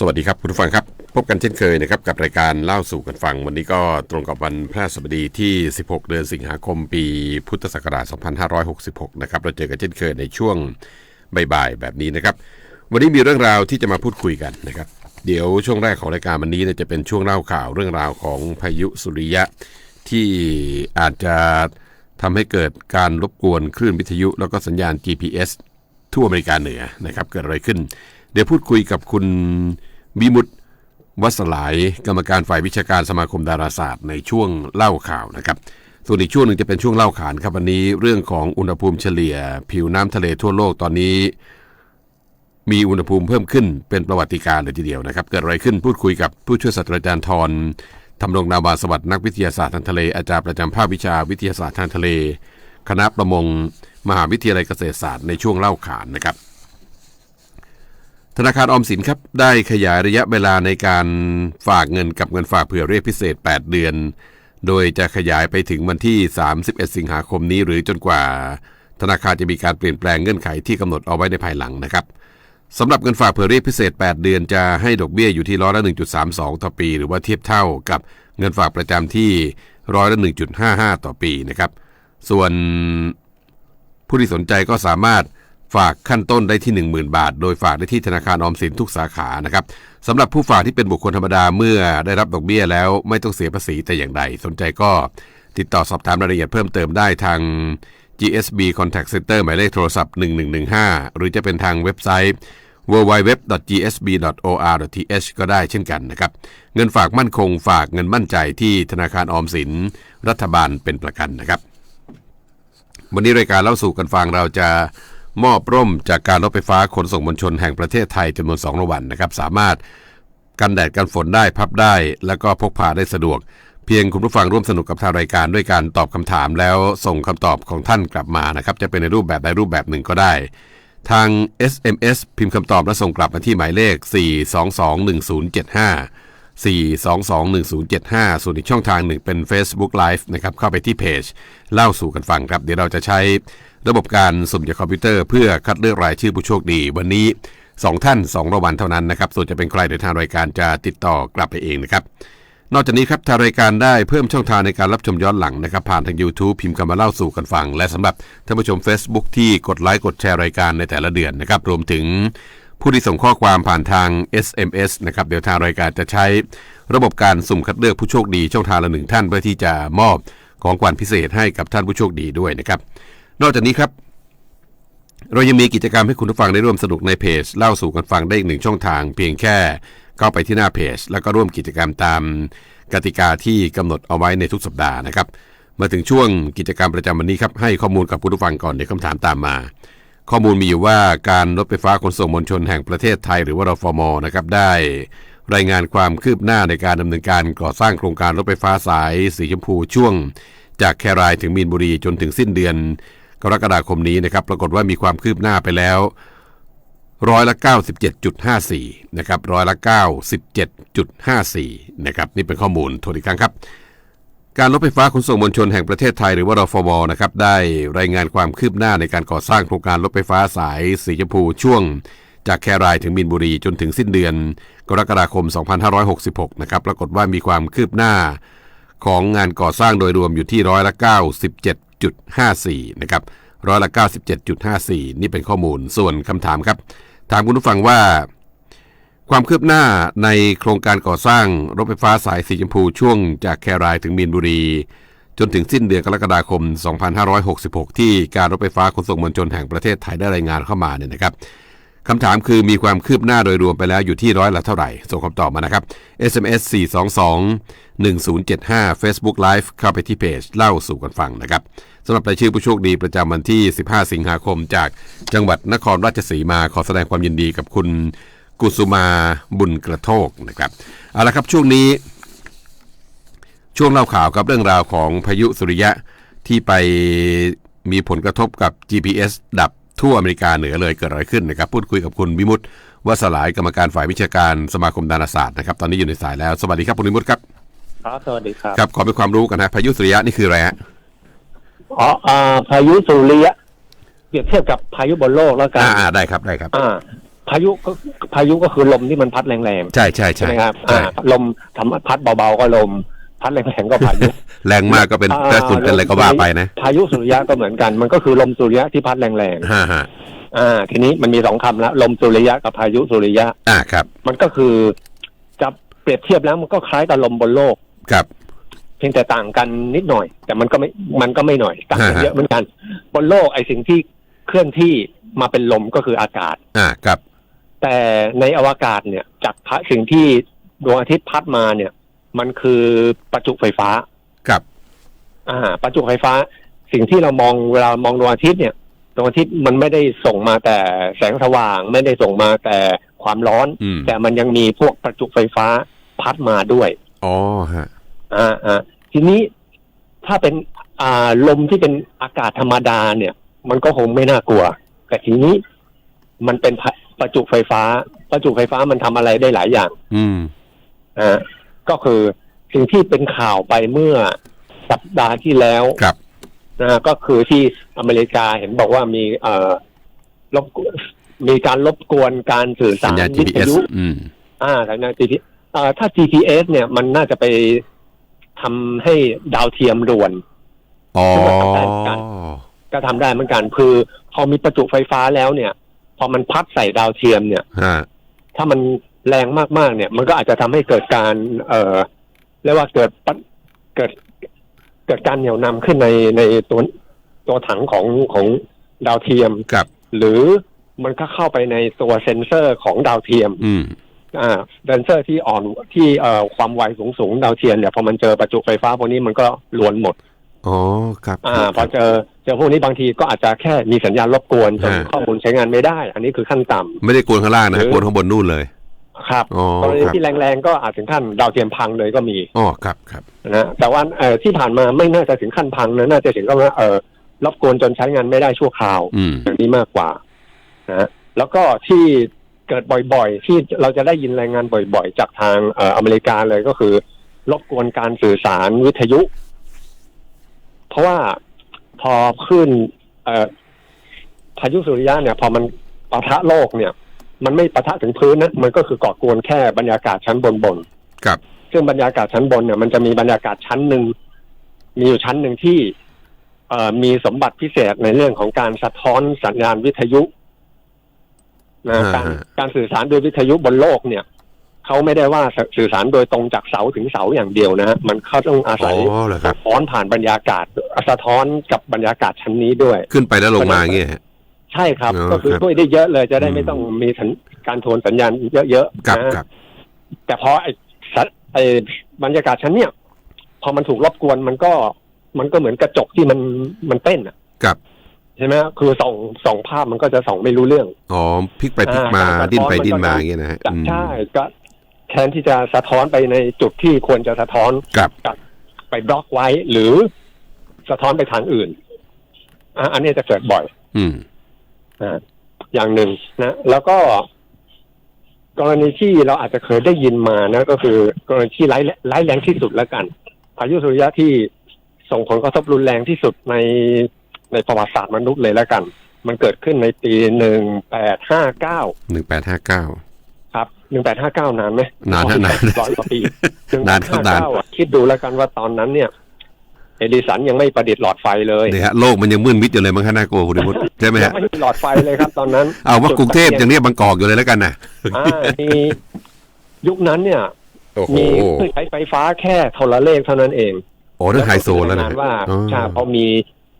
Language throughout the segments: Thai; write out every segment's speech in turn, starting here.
สวัสดีครับคุณผู้ฟังครับ พบกันเช่นเคยนะครับกับรายการเล่าสู่กันฟัง วันนี้ก็ตรงกับวันพฤหัสบดีที่ 16 เดือนสิงหาคมปีพุทธศักราช 2566 นะครับเราเจอกันเช่นเคยในช่วงบ่ายๆแบบนี้นะครับ วันนี้มีเรื่องราวที่จะมาพูดคุยกันนะครับ เดี๋ยวช่วงแรกของรายการวันนี้จะเป็นช่วงเล่าข่าวเรื่องราวของพายุสุริยะที่อาจจะทำให้เกิดการรบกวนคลื่นวิทยุ แล้วก็สัญญาณ GPS ทั่วอเมริกาเหนือนะครับเกิดอะไรขึ้น เดี๋ยวพูดคุยกับคุณ วิมุตวัสลายกรรมการฝ่ายวิชาการสมาคมดาราศาสตร์ในช่วงเล่าข่าวนะครับ ส่วนอีกช่วงหนึ่งจะเป็นช่วงเล่าขานครับวันนี้เรื่องของอุณหภูมิเฉลี่ย ผิวน้ำทะเลทั่วโลกตอนนี้ มีอุณหภูมิเพิ่มขึ้นเป็นประวัติการณ์เลยทีเดียวนะครับ เกิดอะไรขึ้นพูดคุยกับผู้ช่วยศาสตราจารย์ทรทำรงนาวาสวัสดิ์นักวิทยาศาสตร์ทางทะเลอาจารย์ประจำภาควิชาวิทยาศาสตร์ทางทะเล คณะประมง มหาวิทยาลัยเกษตรศาสตร์ในช่วงเล่าขานนะครับ ธนาคารออมสินครับได้ขยายระยะเวลาในการฝากเงินกับเงินฝากเผื่อเรียกพิเศษ 8 เดือน โดยจะขยายไปถึงวันที่ 31 สิงหาคมนี้ หรือจนกว่า ธนาคารจะมีการเปลี่ยนแปลงเงื่อนไขที่กำหนดเอาไว้ในภายหลังนะครับสำหรับเงินฝากเผื่อเรียกพิเศษ 8 เดือนจะให้ดอกเบี้ยอยู่ที่ร้อยละ 1.32 ต่อปี หรือว่าเทียบเท่ากับเงินฝากประจำที่ร้อยละ 1.55 ต่อปีนะครับ ส่วนผู้ที่สนใจก็สามารถ ฝากขั้นต้นได้ที่ 10,000 บาท โดยฝากได้ที่ธนาคารออมสินทุกสาขานะครับสำหรับผู้ฝากที่เป็นบุคคลธรรมดาเมื่อได้รับดอกเบี้ยแล้วไม่ต้องเสียภาษีแต่อย่างใด สนใจก็ติดต่อสอบถามรายละเอียดเพิ่มเติมได้ทาง GSB Contact Center หมายเลขโทรศัพท์ 1115 หรือจะเป็นทางเว็บไซต์ www.gsb.or.th ก็ได้เช่นกันนะครับ เงินฝากมั่นคงฝากเงินมั่นใจที่ธนาคารออมสิน รัฐบาลเป็นประกันนะครับ วันนี้รายการเล่าสู่กันฟังเราจะ มอบร่มจากการรถไฟฟ้าขนส่งมวลชนแห่งประเทศไทยจำนวน2รางวัลนะครับ สามารถกันแดดกันฝนได้พับได้ แล้วก็พกพาได้สะดวก เพียงคุณผู้ฟังร่วมสนุกกับทางรายการด้วยการตอบคำถามแล้วส่งคำตอบของท่านกลับมานะครับ จะเป็นในรูปแบบใดรูปแบบหนึ่งก็ได้ ทาง SMS พิมพ์คำตอบและส่งกลับมาที่หมายเลข 4221075 4221075 ส่วนอีกช่องทางหนึ่งเป็น Facebook Live นะครับ เข้าไปที่เพจ เล่าสู่กันฟังครับ เดี๋ยวเราจะใช้ ระบบการสุ่มจากคอมพิวเตอร์เพื่อคัดเลือกรายชื่อผู้โชคดี วันนี้ 2 ท่าน2รางวัลเท่านั้นนะครับ ส่วนจะเป็นใครเดี๋ยวทางรายการจะติดต่อกลับไปเองนะครับ นอกจากนี้ครับทางรายการได้เพิ่มช่องทางในการรับชมย้อนหลังนะครับ ผ่านทาง YouTube พิมพ์คำมาเล่าสู่กันฟัง และสำหรับท่านผู้ชม Facebook ที่กดไลค์กดแชร์รายการในแต่ละเดือนนะครับรวมถึงผู้ที่ส่งข้อความผ่านทาง SMS นะครับเดี๋ยวทางรายการจะใช้ ระบบการสุ่มคัดเลือกผู้โชคดีช่องทางละหนึ่งท่านเพื่อที่จะมอบของขวัญพิเศษให้กับท่านผู้โชคดีด้วยนะครับ นอกจากนี้ครับ เรายังมีกิจกรรมให้คุณผู้ฟังได้ร่วมสนุกในเพจ เล่าสู่กันฟังได้อีกหนึ่งช่องทาง เพียงแค่เข้าไปที่หน้าเพจ แล้วก็ร่วมกิจกรรมตามกติกาที่กำหนดเอาไว้ในทุกสัปดาห์นะครับมาถึงช่วงกิจกรรมประจำวันนี้ครับให้ข้อมูลกับคุณผู้ฟังก่อนเดี๋ยวคำถามตามมา ข้อมูลมีอยู่ว่าการรถไฟฟ้าขนส่งมวลชนแห่งประเทศไทยหรือว่ารฟมนะครับได้ รายงานความคืบหน้าในการดำเนินการก่อสร้างโครงการรถไฟฟ้าสายสีชมพูช่วง จากแครายถึงมีนบุรีจนถึงสิ้นเดือน กรกฎาคมนี้นะครับปรากฏว่ามีความคืบหน้าไปแล้วร้อยละ97.54นะครับร้อยละ97.54นะครับนี่เป็นข้อมูลทวนอีกครั้งครับ การรถไฟฟ้าขนส่งมวลชนแห่งประเทศไทยหรือว่ารฟมนะครับได้รายงานความคืบหน้าในการก่อสร้างโครงการรถไฟฟ้าสายสีชมพูช่วง จากแครายถึงมีนบุรีจนถึงสิ้นเดือน กรกฎาคม 2566นะครับปรากฏว่ามีความคืบหน้าของงานก่อสร้างโดยรวมอยู่ที่ร้อยละ 97.54 นะครับร้อยละ 97.54 นี่เป็นข้อมูลส่วนคำถามครับ ถามคุณผู้ฟังว่า ความคืบหน้าในโครงการก่อสร้างรถไฟฟ้าสายสีชมพูช่วงจากแครายถึงมีนบุรี จนถึงสิ้นเดือนกรกฎาคม 2566 ที่การรถไฟฟ้าขนส่งมวลชนแห่งประเทศไทยได้รายงานเข้ามาเนี่ยนะครับ คำถามคือมีความคืบหน้าโดยรวมไปแล้วอยู่ที่ร้อยละเท่าไหร่ ส่งคำตอบมานะครับ SMS 422 1075 Facebook Live เข้าไปที่เพจเล่าสู่กันฟังนะครับสำหรับรายชื่อผู้โชคดีประจำวันที่ 15 สิงหาคม จากจังหวัดนครราชสีมาขอแสดงความยินดีกับคุณกุสุมาบุญกระโทกนะครับเอาละครับช่วงนี้ช่วงเล่าข่าวกับเรื่องราวของพายุสุริยะที่ไปมีผลกระทบกับ GPS ดับ ทั่วอเมริกาเหนือเลยเกิดอะไรขึ้นนะครับ พูดคุยกับคุณวิมุตติวสลายกรรมการฝ่ายวิชาการสมาคมดาราศาสตร์นะครับตอนนี้อยู่ในสายแล้ว สวัสดีครับคุณวิมุตติครับครับสวัสดีครับครับขอเป็นความรู้กันนะพายุสุริยะนี่คืออะไรฮะอ๋ออ่าพายุสุริยะเปรียบเทียบกับพายุบนโลกแล้วกันอ่าอ่าได้ครับได้ครับ อ่า พายุก็พายุก็คือลมที่มันพัดแรงใช่ใช่ๆใช่ใช่ไหมครับใช่อ่าลมทำพัดเบาๆก็ลม พัดแรงๆก็พายุ แรงมากก็เป็นอ่าแค่ฝุ่นเป็นอะไรก็ว่าไปนะพายุสุริยะก็เหมือนกัน มันก็คือลมสุริยะที่พัดแรงฮ่าฮ่าๆอ่า ทีนี้มันมีสองคำแล้วลมสุริยะกับพายุสุริยะ อ่าครับมันก็คือจะเปรียบเทียบแล้วมันก็คล้ายกับลมบนโลก ครับ เพียงแต่ต่างกันนิดหน่อย แต่มันก็ไม่มันก็ไม่หน่อยต่างกันฮะเยอะเหมือนกัน บนโลกไอ้สิ่งที่เคลื่อนที่มาเป็นลมก็คืออากาศ อ่าครับแต่ในอวกาศเนี่ยจากพระสิ่งที่ดวงอาทิตย์พัดมาเนี่ย มันคือประจุไฟฟ้า ครับ อ่า ประจุไฟฟ้า สิ่งที่เรามองเวลามองดวงอาทิตย์เนี่ยดวงอาทิตย์มันไม่ได้ส่งมาแต่แสงสว่าง ไม่ได้ส่งมาแต่ความร้อน อืม แต่มันยังมีพวกประจุไฟฟ้าพัดมาด้วย อ๋อฮะ อ่าอ่าทีนี้ถ้าเป็นอ่าลมที่เป็นอากาศธรรมดาเนี่ย มันก็คงไม่น่ากลัว แต่ทีนี้มันเป็นพะประจุไฟฟ้า ประจุไฟฟ้ามันทำอะไรได้หลายอย่าง อืม อ่า ก็คือสิ่งที่เป็นข่าวไปเมื่อสัปดาห์ที่แล้วครับนะก็คือที่อเมริกาเห็นบอกว่ามีเอ่อรบกวนมีการรบกวนการสื่อสัสาญรญาณวิท GPS ยุอืมอ่าสัญญาณ GPS เอ่อถ้า GPS เนี่ยมันน่าจะไปทำให้ดาวเทียมรวนอ๋อก็ทำได้เหมือนกัน คือ พอมีประจุไฟฟ้าแล้วเนี่ย พอมันพัดใส่ดาวเทียมเนี่ยฮะถ้ามัน แรงมากๆ เนี่ย มันก็อาจจะทำให้เกิดการ เอ่อเรียกว่าเกิดปะเกิดเกิดการเหนี่ยวนำขึ้นในในตัวตัวถังของของดาวเทียมครับ หรือมันก็เข้าไปในตัวเซ็นเซอร์ของดาวเทียม อืมอ่าเซนเซอร์ที่อ่อนที่เอ่อความไวสูงสูงๆดาวเทียมเนี่ยพอมันเจอประจุไฟฟ้าพวกนี้มันก็ลวนหมดอ๋อครับอ่า พอเจอเจอพวกนี้บางทีก็อาจจะแค่มีสัญญาณรบกวนจนฮะข้อมูลใช้งานไม่ได้ อันนี้คือขั้นต่ำไม่ได้กวนข้างล่างนะหรืฮะอกวนข้างบนนู่นเลย ครับอ๋อกรณีครับที่แรงๆก็อาจถึงขั้นดาวเทียมพังเลยก็มีอ๋อครับครับนะแต่ว่าเอ่อที่ผ่านมาไม่น่าจะถึงขั้นพังนะน่าจะถึงก็ว่าเออรบกวนจนใช้งานไม่ได้ชั่วคราว อืม อย่างนี้มากกว่านะแล้วก็ที่เกิดบ่อยๆ ที่เราจะได้ยินรายงานบ่อยๆ จากทางเอ่ออเมริกาเลยก็คือ รบกวนการสื่อสารวิทยุ เพราะว่าพอขึ้นเอ่อพายุสุริยะเนี่ย พอมันปะทะโลกเนี่ย มันไม่ปะทะถึงพื้นนะมันก็คือก่อกวนแค่บรรยากาศชั้นบนบนๆครับซึ่งบรรยากาศชั้นบนเนี่ยมันจะมีบรรยากาศชั้นหนึ่งมีอยู่ชั้นหนึ่งที่เอ่อมีสมบัติพิเศษในเรื่องของการสะท้อนสัญญาณวิทยุนะอ่าการการสื่อสารโดยวิทยุบนโลกเนี่ยเขาไม่ได้ว่าสื่อสารโดยตรงจากเสาถึงเสาอย่างเดียวนะฮะมันเขาต้องอาอ๋ศัยอเหรอคสะรับท้อนผ่านบรรยากาศสะท้อนกับบรรยากาศชั้นนี้ด้วย ขึ้นไปแล้วลงมาอย่างเงี้ยฮะ ใช่ครับ อ๋อก็คือครับช่วยได้เยอะเลยจะได้อืม ไม่ต้องมีสัญการทวนสัญญาณเยอะครับๆนะครับ แต่พอไอ้สัตไอ้บรรยากาศชั้นเนี่ย พอมันถูกรบกวนมันก็ มันก็เหมือนกระจกที่มันมันเต้นอะครับ ใช่ไหมคือส่องส่องภาพมันก็จะส่องไม่รู้เรื่อง อ๋อพลิกไปพลิกมาอ่าการสะท้อนดิ้นไปมันก็ดิ้นมาจะอย่างเงี้ยนะฮะจะอืมใช่ก็แทนที่จะสะท้อนไปในจุดที่ควรจะสะท้อนครับ ไปบล็อกไว้หรือสะท้อนไปทางอื่นอะอันนี้จะเกิดบ่อย อืม อ่าอย่างหนึ่งนะแล้วก็ กรณีที่เราอาจจะเคยได้ยินมานะ ก็คือกรณีที่ร้ายร้ายแรงที่สุดแล้วกัน พายุสุริยะที่ส่งผลกระทบรุนแรงที่สุดในในประวัติศาสตร์มนุษย์เลยแล้วกัน มันเกิดขึ้นในปีหนึ่งแปดห้าเก้าหนึ่งแปดห้าเก้าครับหนึ่งแปดห้าเก้านานไหมนานฮะนานร้อยกว่าปีนานครับนาน1859อะคิดดูแล้วกันว่าตอนนั้นเนี่ย เอดิสันยังไม่ประดิษฐ์หลอดไฟเลยเนี่ยฮะโลกมันยังมืดมิดอยู่เลยมั้งคะน่ากลัวคุณดิมุตใช่ไหมยัฮะงไม่มีหลอดไฟเลยครับตอนนั้นเอาว่ากรุงเทพยังเรียกบางกอกอยู่เลยแล้วกันนะอ่ามียุคนั้นเนี่ยโอ้โหมีเครื่องใช้ไฟฟ้าแค่โทรเลขเท่านั้นเองโอ้เรื่องไฮโซแล้วนะงานว่าอ๋อใช่พอมี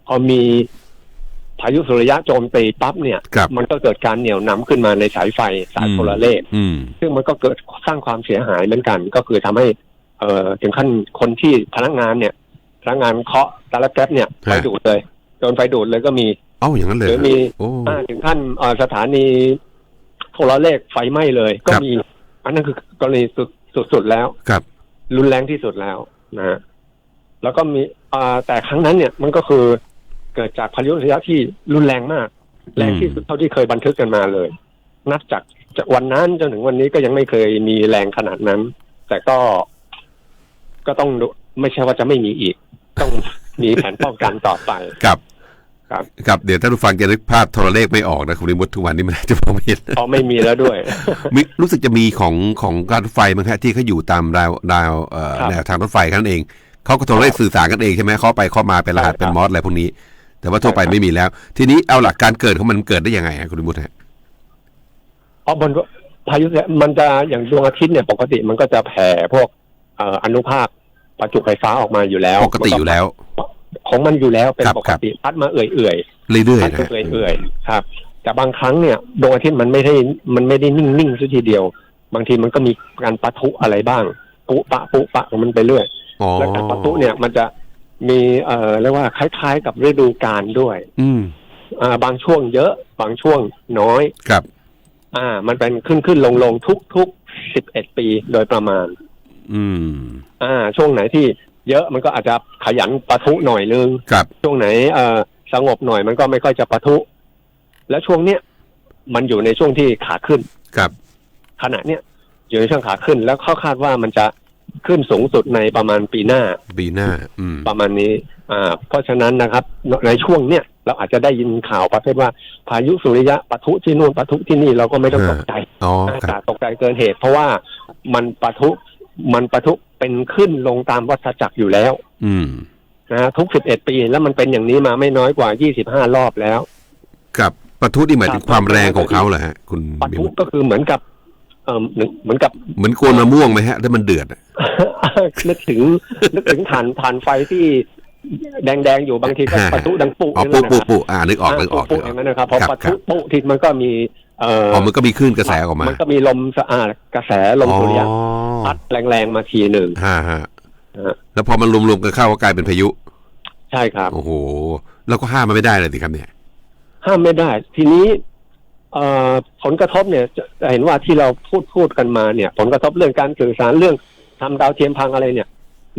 พอมีพายุสุริยะโจมตีปั๊บเนี่ยครับมันก็เกิดการเหนี่ยวนำขึ้นมาในสายไฟสายโทรเลขอืมซึ่งมันก็เกิดสร้างความเสียหายเหมือนกัน ก็คือทำให้ เอ่อถึงขั้นคนที่พนักงานเนี่ย พนักงานเคาะตาละแก๊บเนี่ยไฟดูดเลยโดนไฟดูดเลยก็มีเอ้าอย่างนั้นเลยหรือมีโอ้อ่าถึงขั้นเอ่อสถานีโทรเลขไฟไหม้เลย ก็ครับมี อันนั้นคือกรณีสุดสุดๆแล้วครับ รุนแรงที่สุดแล้วนะฮะแล้วก็มีอ่าแต่ครั้งนั้นเนี่ยมันก็คือเกิดจากพายุสุริยะที่รุนแรงมาก แรงที่สุดเท่าที่เคยบันทึกกันมาเลย นับจากจากวันนั้นจนถึงวันนี้ก็ยังไม่เคยมีแรงขนาดนั้น แต่ก็ก็ต้องดู ไม่ใช่ว่าจะไม่มีอีก ต้องมีแผนป้องกันต่อไปครับครับครับเดี๋ยวท่านผู้ฟังจะนึกภาพโทรเลขไม่ออกนะคุณนิมุตทุกวันนี้มันอาจจะมองไม่เห็นเพราะไม่มีแล้วด้วยมีรู้สึกจะมีของของการรถไฟมั้งฮะที่เขาอยู่ตามราวราวเอ่อครับแนวทางรถไฟแค่นั้นเองเขาก็โทรเลขสื่อสารกันเองใช่ไหมเขาไปเข้ามาเป็นรหัสใช่ครับเป็นมอสอะไรพวกนี้ แต่ว่าทั่วไปใช่ครับไม่มีแล้ว ทีนี้เอาหลักการเกิดของมันเกิดได้ยังไงฮะคุณนิมุตฮะเพราะบนพายุเนี่ยมันจะอย่างดวงอาทิตย์เนี่ยปกติมันก็จะแผ่พวกเอ่ออนุภาค ประจุไฟฟ้าออกมาอยู่แล้วปกติอยู่แล้ว ของมันอยู่แล้วเป็นปกติพัดมาเอื่อยเรื่อๆยพัดๆนะเอื่อยๆครับ แต่บางครั้งเนี่ยดวงอาทิตย์มันไม่ได้มันไม่ได้นิ่งๆซะทีเดียว บางทีมันก็มีการปะทุอะไรบ้าง ปุปะปุปะของมันไปเรื่อยอแล้วการปะทุเนี่ยมันจะมีเอ่อเรียกว่าคล้ายๆ กับฤดูกาลด้วย อืมอ่า บางช่วงเยอะ บางช่วงน้อยครับ อ่า มันเป็นขึ้นขึ้นลงลงทุกทุกสิบเอ็ดปีโดยประมาณ อืม อ่า ช่วงไหนที่เยอะมันก็อาจจะขยันปะทุหน่อยนึงครับ ช่วงไหนเอ่อสงบหน่อยมันก็ไม่ค่อยจะปะทุ แล้วช่วงเนี้ยมันอยู่ในช่วงที่ขาขึ้น ครับ ขณะเนี้ยอยู่ในช่วงขาขึ้น แล้วเขาคาดว่ามันจะขึ้นสูงสุดในประมาณปีหน้า ปีหน้า อืม ประมาณนี้ อ่า เพราะฉะนั้นนะครับ ในช่วงเนี้ยเราอาจจะได้ยินข่าวประเภทว่า พายุสุริยะปะทุที่นู่นปะทุที่นี่เราก็ไม่ต้องตกใจอ๋อคแต่รับตกใจเกินเหตุ เพราะว่ามันปะทุ มันปะทุเป็นขึ้นลงตามวัฏจักรอยู่แล้ว อืมนะฮะทุกสิบเอ็ดปีแล้วมันเป็นอย่างนี้มาไม่น้อยกว่ายี่สิบห้ารอบแล้วกับปะทุนี่หมายถึงความแรงของเขาเหรอฮะ คุณปะบิทุวก็คือเหมือนกับเออหนึ่งเหมือนกับ เหมือนโกนมะม่วงไหมฮะถ้ามันเดือดอะนึกถึงนึกถึงฐานฐานไฟที่แดงๆอยู่บางทีก็ปะทุดังปุอ๋อนั่ปุนนะปุฮะปุอ่านึกออกนึกออกปุนึกๆอออกย่างนั้นนะครับพอครับปะครัทุบปุทิศมันก็มี เอ่ออ๋อมันก็มีคลื่นกระแสออกมา มันก็มีลมสะอาดกระแสลมสุริยะอ๋อพัดแรงๆมาทีหนึ่งฮ่าฮะนะฮะแล้วพอมันรวมๆกันเข้าก็กลายเป็นพายุ ใช่ครับ โอ้โห แล้วก็ห้ามมันไม่ได้เลยสิครับเนี่ย ห้ามไม่ได้ ทีนี้เอ่อผลกระทบเนี่ยจะจะเห็นว่าที่เราพูดพูดกันมาเนี่ย ผลกระทบเรื่องการสื่อสารเรื่องทำดาวเทียมพังอะไรเนี่ย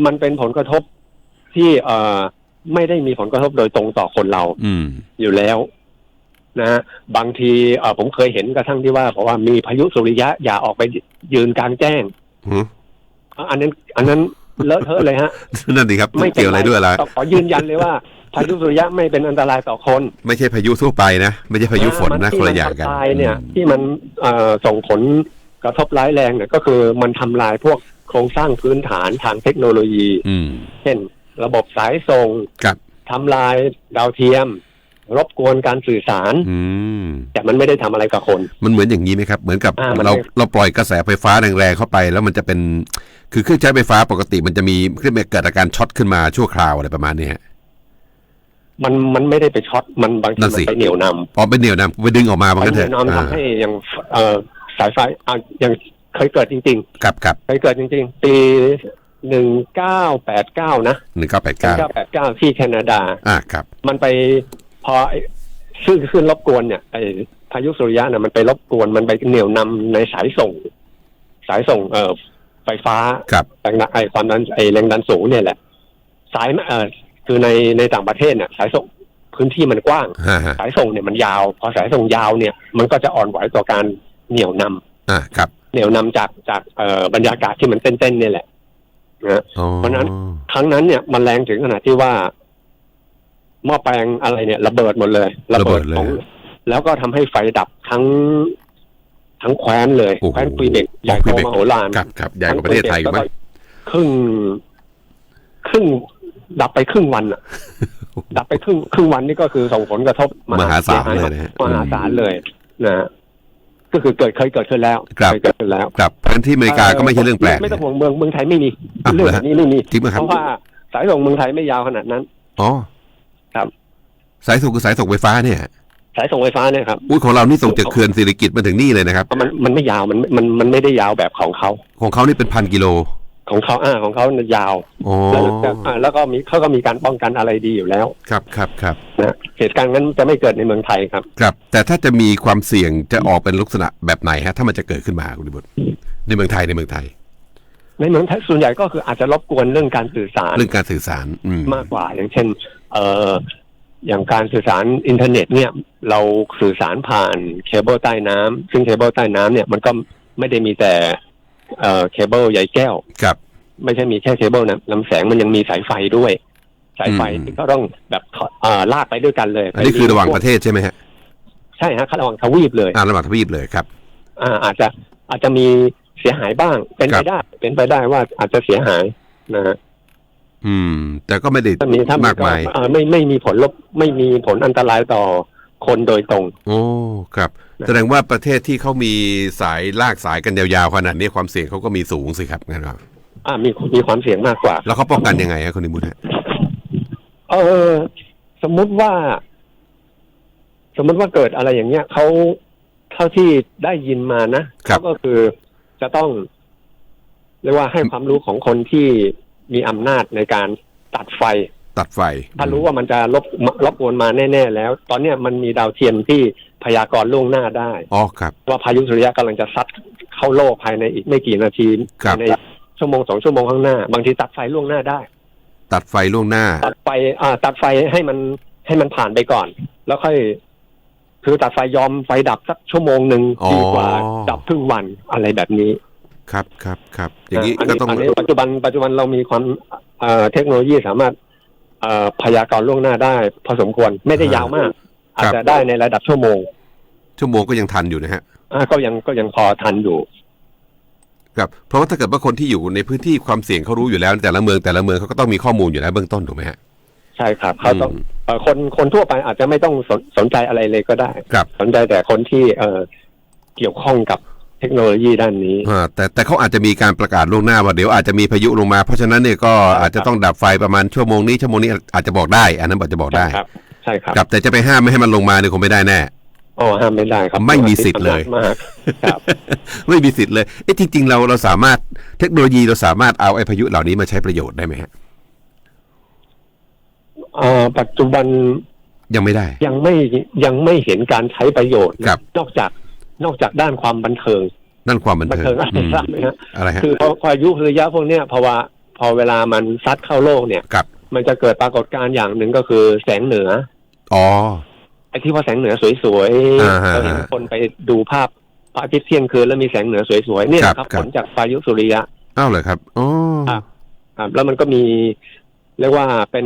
มันเป็นผลกระทบที่เอ่อไม่ได้มีผลกระทบโดยตรงต่อคนเราอืม อยู่แล้ว นะฮะบางทีเอ่อผมเคยเห็นกระทั่งที่ว่าบอกว่ามีพายุสุริยะอย่าออกไปยืนกลางแจ้งหืออันนั้น อันนั้นเลอะเทอะเลยฮะนั่นดีครับไม่เกี่ยวอะไรด้วยล่ะขอยืนยันเลยว่าพายุสุริยะไม่เป็นอันตรายต่อคน ไม่ใช่พายุทั่วไปนะ ไม่ใช่พายุฝนนะที่คนละอย่างกันมัทำลายเนี่ยอืมที่มันเอ่อส่งผลกระทบร้ายแรงเนี่ยก็คือมันทำลายพวกโครงสร้างพื้นฐานทางเทคโนโลยีอืมเช่น ระบบสายส่งครับทำลายดาวเทียม รบกวนการสื่อสาร อืม แต่มันไม่ได้ทำอะไรกับคน มันเหมือนอย่างนี้ไหมครับ เหมือนกับอ่ามันเราไม่ เราปล่อยกระแสไฟฟ้าแรงๆเข้าไป แล้วมันจะเป็น คือเครื่องใช้ไฟฟ้าปกติมันจะมีขึ้นมาเกิดอาการช็อตขึ้นมาชั่วคราวอะไรประมาณนี้ฮะ มันมันไม่ได้ไปช็อตมันบางทีนั่นมัสิ นไปเหนี่ยวนำพอไปเหนี่ยวนำไปดึงออกมามันไปก็เหเถนี่ยอะวนำอ่าทำให้อย่างเอ่อสายไฟอะอย่างเคยเกิดจริง ครับครับๆ เคยเกิดจริง ๆ ปีหนึ่งเก้าแปดเก้านะหนึ่งเก้าแปดหนึ่เก้างเก้าแปดเก้าที่แคนาดา อ่าครับ มันไป พอไอ้ขึ้นขึ้นรบกวนเนี่ยไอ้พายุสุริยะเนี่ยมันไปรบกวนมันไปเหนี่ยวนำในสายส่ง สายส่ง เอ่อไฟฟ้าครับแรงดันไอ้ความดันไอ้แรงดันสูงเนี่ยแหละ สายเอ่อคือในในต่างประเทศเนี่ยสายส่งพื้นที่มันกว้างฮ่าฮะสายส่งเนี่ยมันยาว พอสายส่งยาวเนี่ย มันก็จะอ่อนไหวต่อการเหนี่ยวนำอ่าครับ เหนี่ยวนำจากจากเอ่อบรรยากาศที่มันเต้นๆเนี่ยแหละนะอ๋อเพราะฉะนั้นครั้งนั้นเนี่ยมันแรงถึงขนาดที่ว่า หม้อแปลงอะไรเนี่ย ระเบิดหมดเลยระเบิดเลยของ แล้วก็ทำให้ไฟดับทั้ง ทั้งแคว้นเลยโอ้โหแคว้นคุยเบกใหญ่คุโตยเบกมโหฬารครับครับใหญ่กว่าประเทศไทยอยู่ไหมแล้วก็ครึ่งครึ่งดับไปครึ่งวันอะดับไปครึ่งครึ่งวันนี่ก็คือส่งผลกระทบมหาศาลเลยนะฮะมหาศาลเลยนะฮะก็คือเกิดเคยเกิดขึ้นแล้วครับเคยเกิดขึ้นแล้วครับเพราะฉะนั้นที่อเมริกาก็ไม่ใช่เรื่องแปลกไม่ต้องห่วงเมืองเมืองไทยไม่มีอะเรื่องแบบนี้ไม่มีจริงไหมครับเพราะว่าสายส่งเมืองไทยไม่ยาวขนาดนั้นอ๋อ ครับ สายส่งคือสายส่งไฟฟ้าเนี่ยสายส่งไฟฟ้าเนี่ยครับอุ้ยของเรานี่ส่งจากเขื่อนสิริกิตมาถึงนี่เลยนะครับมันมันไม่ยาวมันมันมันไม่ได้ยาวแบบของเขาของเขานี่เป็นพันกิโลของเขาอ่าของเขาเนี่ยยาวอ๋อแล้วแล้วอ่าแล้วก็มีเขาก็มีการป้องกันอะไรดีอยู่แล้ว ครับครับครับนะเหตุการณ์นั้นจะไม่เกิดในเมืองไทยครับ ครับ แต่ถ้าจะมีความเสี่ยงจะออกเป็นลักษณะแบบไหนฮะ ถ้ามันจะเกิดขึ้นมาคุณดิบุตรในเมืองไทยในเมืองไทย ในเมืองไทยส่วนใหญ่ก็คืออาจจะรบกวนเรื่องการสื่อสาร เรื่องการสื่อสารอืมมากกว่าอย่างเช่น เอ่ออย่างการสื่อสารอินเทอร์เน็ตเนี่ย เราสื่อสารผ่านเคเบิลใต้น้ำซึ่งเคเบิลใต้น้ำเนี่ยมันก็ไม่ได้มีแต่เอ่อเคเบิลใยแก้วครับ ไม่ใช่มีแค่เคเบิลนะลำแสงมันยังมีสายไฟด้วย สายไฟอืมที่ก็ต้องแบบเอ่อลากไปด้วยกันเลยอันนี้คือระหว่างประเทศใช่ไหมฮะใช่ฮะระหว่างทวีปเลยอ่าระหว่างทวีปเลยครับ อ่าอาจจะอาจจะมีเสียหายบ้างเป็นครัไปบได้ เป็นไปได้ว่าอาจจะเสียหายนะฮะ อืม แต่ก็ไม่ได้ถ้ามีถ้ามีมากก็มายเอ่อไม่ไม่มีผลลบไม่มีผลอันตรายต่อคนโดยตรง โอ้ครับนะแสดงว่าประเทศที่เขามีสายลากสายกันยาวๆขนาดนี้ความเสี่ยงเขาก็มีสูงสิครับงั้นครับอ่ามีมีความเสี่ยงมากกว่า แล้วเขาป้องกันยังไงฮะคุณนิมุตฮะเออ สมมุติว่า สมมุติว่าเกิดอะไรอย่างเงี้ยเขาเท่าที่ได้ยินมานะเขาก็คือจะต้องเรียกว่าให้ความรู้ของคนที่ มีอำนาจในการตัดไฟ ตัดไฟ ถ้ารู้ว่ามันจะรบรบกวนมาแน่ ๆ แล้ว ตอนเนี้ยมันมีดาวเทียมที่พยากรณ์ล่วงหน้าได้อ๋อครับ ว่าพายุสุริยะกำลังจะซัดเข้าโลกภายในอีกไม่กี่นาทีครับภายในชั่วโมงสองชั่วโมงข้างหน้า บางทีตัดไฟล่วงหน้าได้ ตัดไฟล่วงหน้า ตัดไฟอ่า ตัดไฟให้มันให้มันผ่านไปก่อน แล้วค่อย คือตัดไฟยอมไฟดับสักชั่วโมงหนึ่งอ๋อดีกว่า ดับครึ่งวันอะไรแบบนี้ ครับครับครับอย่างนี้อันก็นี้ต้องอันนี้ปัจจุบันปัจจุบันเรามีความเอ่อเทคโนโลยีสามารถเอ่อพยากรณ์ล่วงหน้าได้ พอสมควรไม่ได้ยาวมาก อาจจะได้ในระดับชั่วโมง ชั่วโมงก็ยังทันอยู่นะฮะอ่าก็ยังก็ยังพอทันอยู่ครับเพราะว่าถ้าเกิดว่าคนที่อยู่ในพื้นที่ความเสี่ยงเขารู้อยู่แล้ว แต่ละเมืองแต่ละเมืองเขาก็ต้องมีข้อมูลอยู่แล้วเบื้องต้นถูกไหมฮะใช่ครับเขาต้องอืมเอ่อคนคนทั่วไปอาจจะไม่ต้องสนสนใจอะไรเลยก็ได้ครับสนใจแต่คนที่เอ่อเกี่ยวข้องกับ เทคโนโลยีด้านนี้อ่าแต่แต่เขาอาจจะมีการประกาศล่วงหน้าว่าเดี๋ยวอาจจะมีพายุลงมา เพราะฉะนั้นเนี่ยก็อาจจะต้องดับไฟประมาณชั่วโมงนี้ชั่วโมงนี้อาจจะบอกได้ อันนั้นบอกจะบอกได้ครับ ใช่ครับครับแต่จะไปห้ามไม่ให้มันลงมาเนี่ยคงไม่ได้แน่อ๋อห้ามไม่ได้ครับไม่มีสิทธิ์เลยมากครับไม่มีสิทธิ์เลยเอ๊ะจริงๆเราเราสามารถเทคโนโลยีเราสามารถเอาไอ้พายุเหล่านี้มาใช้ประโยชน์ได้ไหมฮะเอ่อปัจจุบันยังไม่ได้ ยังไม่ยังไม่เห็นการใช้ประโยชน์ครับนอกจาก นอกจากด้านความบันเทิงนั่นความบันบันเทิงเทิงอะไรอืมทราบไหมฮะอะไรฮะคือพอพายุพายุพวกเนี้ยพอว่าพอเวลามันซัดเข้าโลกเนี่ย กับมันจะเกิดปรากฏการณ์อย่างหนึ่งก็คือแสงเหนืออ๋อ ไอ้ที่ว่าแสงเหนือสวยอ่าๆฮะเราเห็นคนไปดูภาพพระอาทิตย์เที่ยงคืนแล้วมีแสงเหนือสวยๆเนี่ยครับนะครับครัผบลจากพายุสุริยะ อ้าวเลยครับอ๋อครับ ครับแล้วมันก็มีเรียกว่าเป็น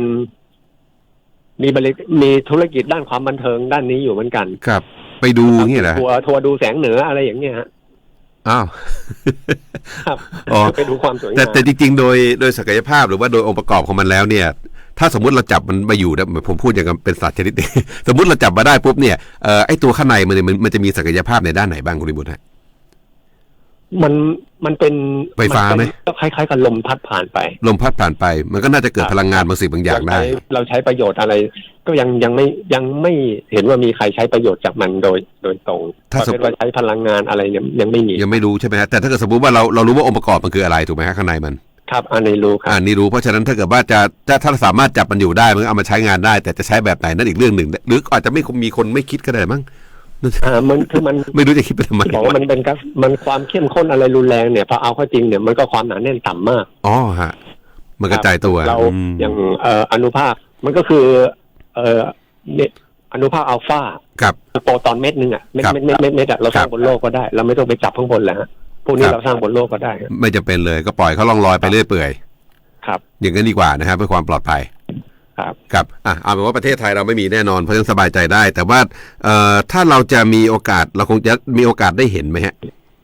มีบริมีธุรกิจด้านความบันเทิงด้านนี้อยู่เหมือนกัน ครับ ไปดูเงี้ยเหรอฮะทัวร์ทัวร์ดูแสงเหนืออะไรอย่างเงี้ยฮะอ้าวครับอ๋อไปดูความสวยแต่งามแต่จริงๆ โดยโดยศักยภาพหรือว่าโดยองค์ประกอบของมันแล้วเนี่ย ถ้าสมมติเราจับมันมาอยู่นะผมพูดอย่างกับเป็นสัตว์ชนิดหนึ่งสมมติเราจับมาได้ปุ๊บเนี่ยเอ่อไอตัวข้างในมันเนี่ยมันมันจะมีศักยภาพในด้านไหนบ้างคุณริบุตรฮะ มันมันเป็นไฟฟ้าไหม นเป็นก็คล้ายๆกับลมพัดผ่านไป ลมพัดผ่านไป มันก็น่าจะเกิดครับพลังงานบางสิ่งบางอย่างเราได้ใช้เราใช้ประโยชน์อะไร ก็ยังยังไม่ยังไม่เห็นว่ามีใครใช้ประโยชน์จากมันโดยโดยตรงถ้าประสมเภทว่าใช้พลังงานอะไรยังยังไม่มียังไม่รู้ใช่ไหมฮะแต่ถ้าเกิดสมมติว่าเราเรารู้ว่าองค์ประกอบมันคืออะไรถูกไหมฮะข้างในมัน ครับอันนี้รู้คอ่ารับ นี่รู้เพราะฉะนั้นถ้าเกิดว่าจะจะถ้าสามารถจับมันอยู่ได้มันก็เอามาใช้งานได้ แต่จะใช้แบบไหนนั่นอีกเรื่องหนึ่งหรืออาจจะไม่มีคนไม่คิดก็ได้มั้ง อ่ามันคือมันไม่รู้จะคิดไปทำไมบอกว่ามันเป็นกัสมันความเข้มข้นอะไรรุนแรงเนี่ยพอเอาเข้าจริงเนี่ยมันก็ความหนาแน่นต่ำมากอ๋อฮะมันกระจายตัวเราอืมอย่างเอ่ออนุภาคมันก็คือ เอ่อเนี่ยอนุภาคอัลฟาครับโปรตอนเม็ดหนึงอะเม็ดครับเม็ดเม็ดเม็ดเม็ดอะเราสร้างครับบนโลกก็ได้ เราไม่ต้องไปจับข้างบนแหละฮะพวกนี้ครับเราสร้างบนโลกก็ได้ฮะไม่จะเป็นเลยก็ปล่อยเขาล่องลอยไปเรื่อยเปื่อย ครับ อย่างนั้นดีกว่านะครับเพื่อความปลอดภัย ครับครับอะเอาเป็นว่าประเทศไทยเราไม่มีแน่นอนเพราะฉะนั้นสบายใจได้ แต่ว่าเอ่อถ้าเราจะมีโอกาสเราคงจะมีโอกาสได้เห็นไหมฮะ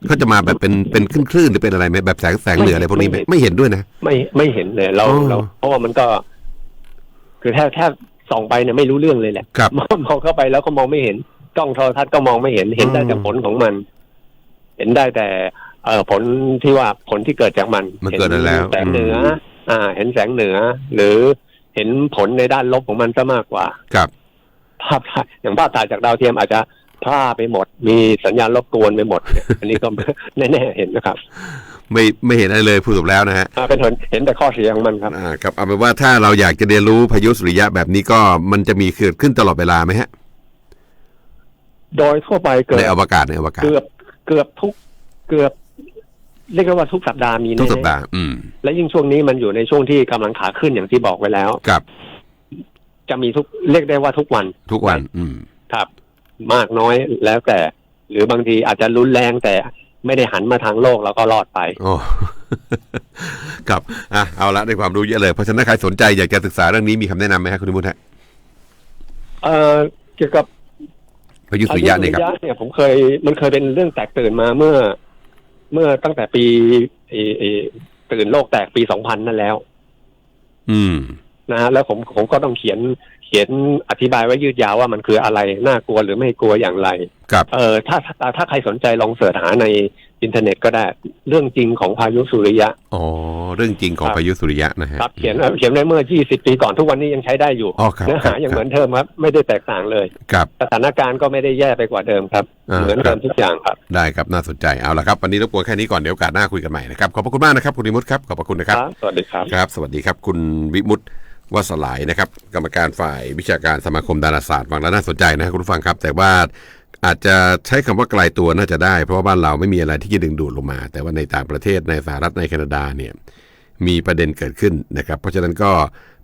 เขาจะมาแบบเป็นเป็นคลื่นๆหรือเป็นอะไรไหมแบบแสงแสงเหนืออะไรพวกนี้ไหมไม่เห็นด้วยนะไม่ไม่เห็นเลยเราอ๋อเราเพราะว่ามันก็ คือแทบแทบส่องไปเนี่ยไม่รู้เรื่องเลยแหละครับมองมองเข้าไปแล้วก็มองไม่เห็นกล้องโทรทัศน์ก็มองไม่เห็นเห็นได้แต่อืมผลของมัน เห็นได้แต่ เอ่อผลที่ว่าผลที่เกิดจากมันมันเกิดอะไรแล้วแสงเหนืออมอ่า เห็นแสงเหนือ หรือ เห็นผลในด้านลบของมันซะมากกว่า ครับ ภาพถ่ายอย่างภาพถ่ายจากดาวเทียมอาจจะพร่าไปหมด มีสัญญาณรบกวนไปหมดเนี่ยอันนี้ก็ แน่ๆเห็นนะครับ ไม่ไม่เห็นอะไรเลยพูดจบแล้วนะฮะอ่าเป็นผลเห็นแต่ข้อเสียของมันครับอ่าครับเอาเป็นว่าถ้าเราอยากจะเรียนรู้พายุสุริยะแบบนี้ก็มันจะมีเกิดขึ้นตลอดเวลาไหมฮะ โดยทั่วไปเกิในดอวกาศในอวกาศเกือบเกือบทุกเกือบ เรียกได้ว่าทุกสัปดาห์มีทุกแน่สัปดาห์อืมๆและยิ่งช่วงนี้มันอยู่ในช่วงที่กำลังขาขึ้นอย่างที่บอกไว้แล้วครับ จะมีทุกเรียกได้ว่าทุกวัน ทุกวัน อืมครับ มากน้อยแล้วแต่ หรือบางทีอาจจะรุนแรงแต่ไม่ได้หันมาทางโลกแล้วก็รอดไปโอ้ครับอะเอาละได้ความรู้เยอะเลย เพราะฉะนั้นใครสนใจอยากจะศึกษาเรื่องนี้มีคำแนะนำไหมครับคุณนิมุตฮะเอ่อเกี่ยวกับพายุสุริยะเนี่ยครับอายุเนี่ยผมเคยมันเคยเป็นเรื่องแตกตื่นมาเมื่อ เมื่อตั้งแต่ปีเอเอตื่นโลกแตกปีสองพันนั่นแล้ว อืมนะฮะแล้วผมผมก็ต้องเขียน เขียนอธิบายไว้ยืดยาวว่ามันคืออะไรน่ากลัวหรือไม่กลัวอย่างไรครับเออถ้าถ้าถ้าใครสนใจลองเสิร์ชหาในอินเทอร์เน็ตก็ได้เรื่องจริงของพายุสุริยะอ๋อเรื่องจริงของครับพายุสุริยะนะฮะครับเขียนเขียนไว้เมื่อ 20 ปีก่อนทุกวันนี้ยังใช้ได้อยู่อ๋อครับเนื้อหายังเหมือนเดิมครับ ไม่ได้แตกต่างเลยครับสถานการณ์ก็ไม่ได้แย่ไปกว่าเดิมครับอ่าเหมือนเดิมทุกอย่างครับ ได้ครับน่าสนใจเอาละครับ วันนี้รบกวนแค่นี้ก่อนเดี๋ยวโอกาสหน้าคุยกันใหม่นะครับขอบพระคุณมากนะครับคุณวิมุตครับขอบพระคุณนะครับ สวัสดีครับครับ สวัสดีครับ คุณวิมุต วสลายนะครับ กรรมการฝ่ายวิชาการสมาคมดาราศาสตร์ฟังแล้วน่าสนใจนะครับคุณผู้ฟังครับ แต่ว่าอาจจะใช้คำว่าไกลตัวน่าจะได้ เพราะว่าบ้านเราไม่มีอะไรที่จะดึงดูดลงมา แต่ว่าในต่างประเทศในสหรัฐในแคนาดาเนี่ยมีประเด็นเกิดขึ้นนะครับ เพราะฉะนั้นก็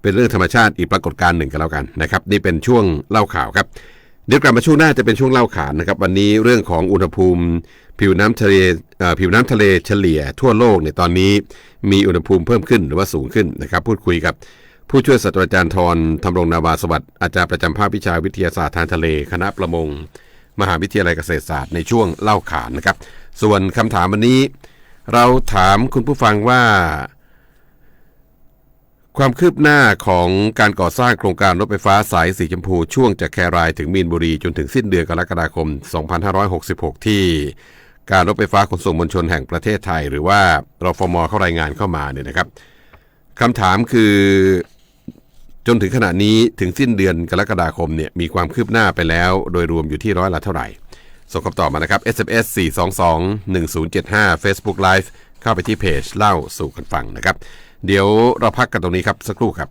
เป็นเรื่องธรรมชาติอีกปรากฏการณ์หนึ่งกันแล้วกันนะครับนี่เป็นช่วงเล่าข่าวครับเดี๋ยวกลับมาช่วงหน้าจะเป็นช่วงเล่าขานนะครับ วันนี้เรื่องของอุณหภูมิ ผิวน้ำทะเลผิวน้ำทะเลเฉลี่ยทั่วโลกเนี่ยตอนนี้มีอุณหภูมิเพิ่มขึ้นหรือว่าสูงขึ้นนะครับ พูดคุยกับ ผู้ช่วยศาสตราจารย์ทรธำรงนาวาสวัสดิ์อาจารย์ประจำภาควิชาวิทยาศาสตร์ทางทะเล คณะประมง มหาวิทยาลัยเกษตรศาสตร์ในช่วงเล่าขานนะครับ ส่วนคำถามวันนี้ เราถามคุณผู้ฟังว่า ความคืบหน้าของการก่อสร้างโครงการรถไฟฟ้าสายสีชมพูช่วงจากแครายถึงมีนบุรีจนถึงสิ้นเดือนกรกฎาคม 2566 ที่การรถไฟฟ้าขนส่งมวลชนแห่งประเทศไทย หรือว่ารฟมเข้ารายงานเข้ามาเนี่ยนะครับคำถามคือ จนถึงขณะนี้ถึงสิ้นเดือนกรกฎาคมเนี่ยมีความคืบหน้าไปแล้ว โดยรวมอยู่ที่ร้อยละเท่าไหร่ ส่งคำตอบมานะครับ SMS 422 1075 Facebook Live เข้าไปที่เพจเล่าสู่กันฟังนะครับ เดี๋ยวเราพักกันตรงนี้ครับสักครู่ครับ